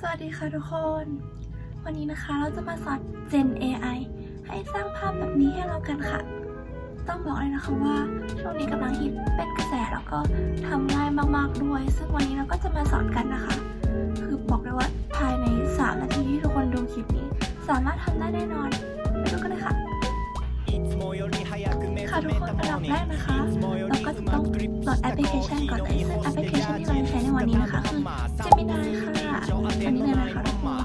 สวัสดีค่ะทุกคน วันนี้นะคะเราจะมาสอน Gen AI ให้สร้างภาพแบบนี้ให้เรากันค่ะ ต้องบอกเลยนะคะว่าช่วงนี้กำลังฮิตเป็นกระแสแล้วก็ทำง่ายมากๆด้วย ซึ่งวันนี้เราก็จะมาสอนกันนะคะ คือบอกเลยว่าภายใน 3 นาทีที่ทุกคนดูคลิปนี้ สามารถทำได้แน่นอนไปดูกันเลยค่ะค่ะทุกคนอันดับแรกนะคะ เราก็จะต้องโหลดแอปพลิเคชันก่อนเลย อันนี้เลยนะคะทุกคน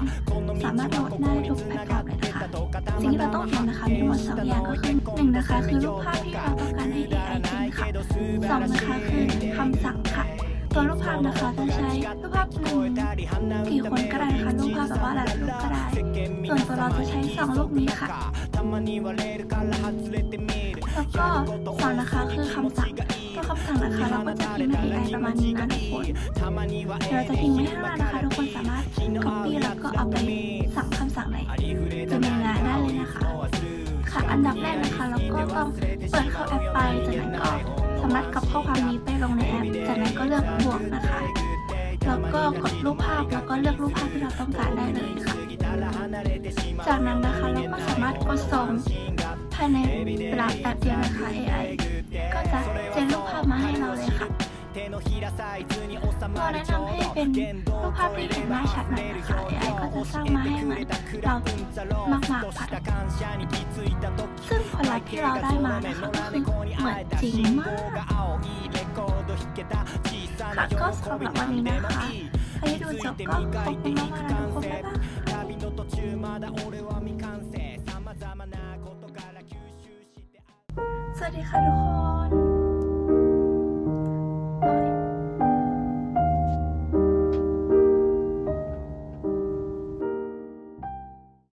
สามารถโหลดได้ทุกแพลตฟอร์มเลยนะคะ สิ่งที่เราต้องเตรียมนะคะมีทั้งหมดสองอย่างก็คือหนึ่งนะคะคือรูปภาพที่เราต้องการให้ AI เจนค่ะสองนะคะคือคำสั่งค่ะตัวรูปภาพนะคะจะใช้รูปภาพหนึ่งกี่คนก็ได้นะคะรูปภาพแบบว่าหลายรูปก็ได้ส่วนตัวเราจะใช้สองรูปนี้ค่ะแล้วก็สองนะคะคือคำสั่งตัวคำสั่งนะคะเราก็จะ พิมพ์ให้ AI ประมาณนี้นะทุกคนเดี๋ยวเราจะพิมพ์ไว้ข้านะคะทุกคนสามารถ copy แล้วก็เอาไปสั่งคำสั่งในจะมีงานได้เลยนะคะ ค่ะอันดับแรกนะคะเราก็ต้องเปิดเข้าแอปไปจากนั้นก็สามารถกรอบข้อความนี้ไปลงในแอปจากนั้นก็เลือกบวกนะคะแล้วก็กดรูปภาพแล้วก็เลือกรูปภาพที่เราต้องการได้เลยค่ะ จากนั้นนะคะเราก็สามารถกดส่งภายในเวลาแป๊บเดียวนะคะ AI ก็จะเจนรูปภาพมาให้เราเลยค่ะ เราแนะนำให้เป็นรูปภาพที่เห็นหน้าชัดหน่อยนะคะ AI ก็จะสร้างมาให้เหมือนเรามากๆค่ะซึ่งผลลัพธ์ที่เราได้มานะคะก็คือเหมือนจริงมากค่ะก็สำหรับวันนี้นะคะใครดูจบก็ขอบคุณมากๆนะทุกคนบ๊ายบายสวัสดีค่ะทุกคน